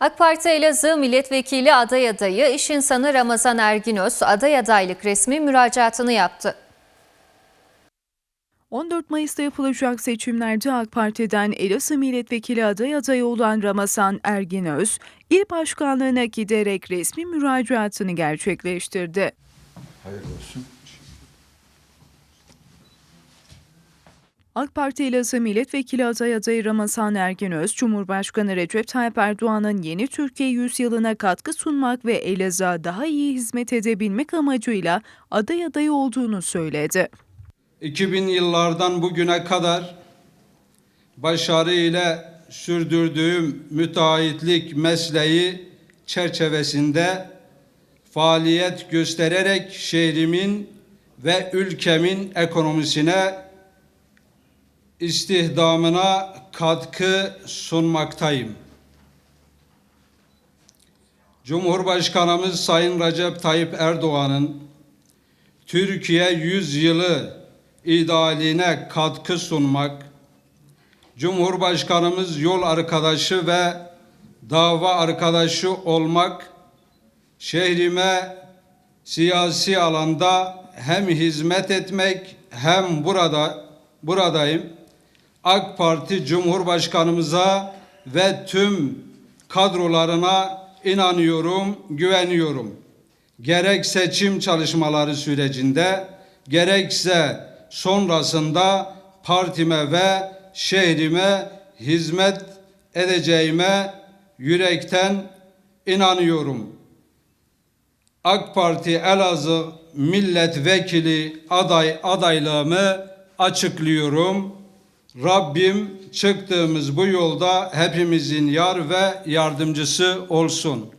AK Parti Elazığ Milletvekili aday adayı iş insanı Ramazan Erginöz aday adaylık resmi müracaatını yaptı. 14 Mayıs'ta yapılacak seçimlerde AK Parti'den Elazığ Milletvekili aday adayı olan Ramazan Erginöz, il başkanlığına giderek resmi müracaatını gerçekleştirdi. Hayırlı olsun. AK Parti Elazığ Milletvekili aday adayı Ramazan Erginöz, Cumhurbaşkanı Recep Tayyip Erdoğan'ın yeni Türkiye yüzyılına katkı sunmak ve Elazığ'a daha iyi hizmet edebilmek amacıyla aday adayı olduğunu söyledi. 2000 yıllardan bugüne kadar başarı ile sürdürdüğüm müteahhitlik mesleği çerçevesinde faaliyet göstererek şehrimin ve ülkemin ekonomisine istihdamına katkı sunmaktayım. Cumhurbaşkanımız Sayın Recep Tayyip Erdoğan'ın Türkiye yüzyılı idealine katkı sunmak, Cumhurbaşkanımız yol arkadaşı ve dava arkadaşı olmak, şehrime siyasi alanda hem hizmet etmek hem burada buradayım. AK Parti Cumhurbaşkanımıza ve tüm kadrolarına inanıyorum, güveniyorum gerek seçim çalışmaları sürecinde gerekse sonrasında partime ve şehrime hizmet edeceğime yürekten inanıyorum. AK Parti Elazığ milletvekili aday adaylığımı açıklıyorum. Rabbim çıktığımız bu yolda hepimizin yar ve yardımcısı olsun.